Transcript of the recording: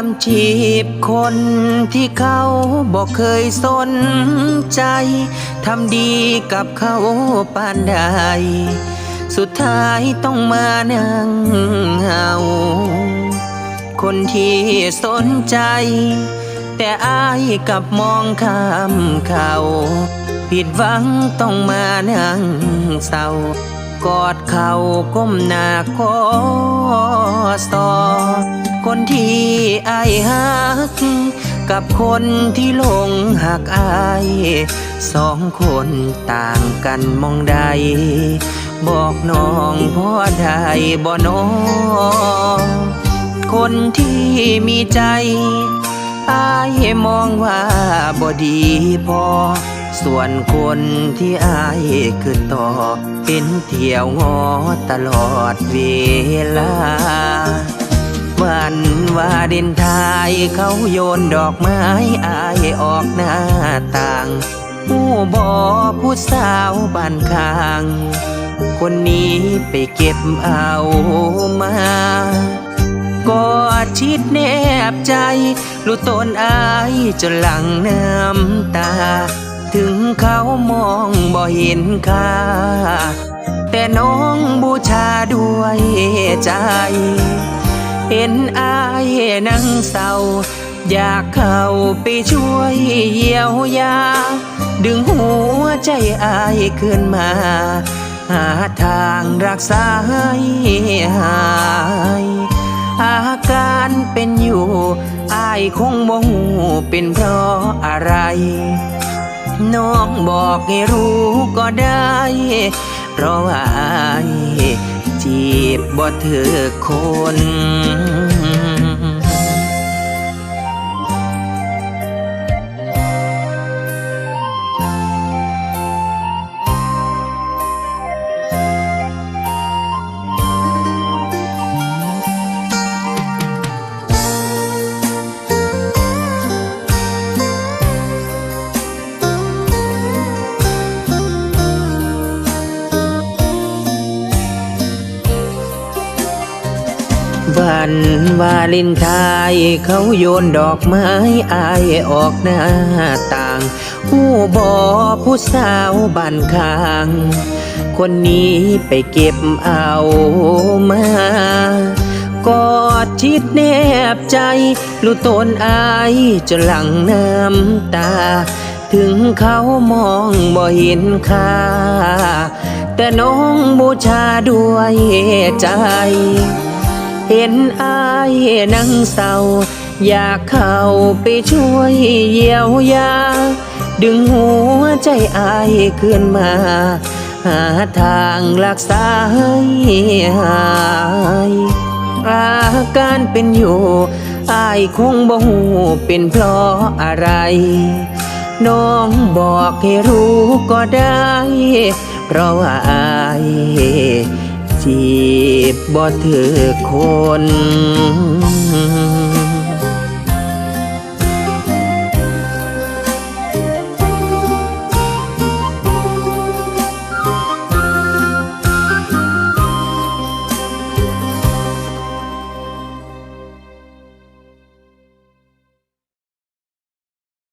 ามจีบคนที่เขาบอกเคยสนใจ ทำดีกับเขาปานใด สุดท้ายต้องมานั่งเหาคนที่สนใจ แต่อายกับมองข้ามเขาผิดหวังต้องมานั่งเศร้ากอดเขาก้มหน้าขอสอ คนที่อายหัก กับคนที่ลงหักอายสองคนต่างกันมองใด บอกน้องพ่อได้บ่น้องคนที่มีใจอายมองว่าบ่ดีพอ ส่วนคนที่อายคือต่อ เป็นเที่ยวงอตลอดเวลา วันวาเดนไทายเขาโยนดอกไม้อายออกหน้าต่าง ผู้บอผู้สาวบ้านข้าง คนนี้ไปเก็บเอามากอดชิดแนบใจรู้ตนอายจนหลังน้ำตา ถึงเขามองบ่เห็นค่า แต่น้องบูชาด้วยใจ เห็นอายนั่งเศร้า อยากเข้าไปช่วยเยียวยา ดึงหัวใจอายขึ้นมา หาทางรักษาให้หายอาการเป็นอยู่อายคงบ่หูเป็นเพราะอะไร น้องบอกให้รู้ก็ได้ เพราะว่า จีบบ่เถือคน วันวาเลนไทน์เขาโยนดอกไม้อายออกหน้าต่าง ผู้บอผู้สาวบ้านข้าง คนนี้ไปเก็บเอามากอดชิดแนบใจรู้ตนอายจนหลังน้ำตา ถึงเขามองบ่เห็นค่าแต่น้องบูชาด้วยใจ เห็นอายนั่งเศร้า อยากเข้าไปช่วยเยียวยา ดึงหัวใจอายขึ้นมา หาทางรักษาให้หายอาการเป็นอยู่อายคงบ่หูเป็นเพราะอะไร น้องบอกให้รู้ก็ได้ เพราะว่าอาย จีบบ่เธอคน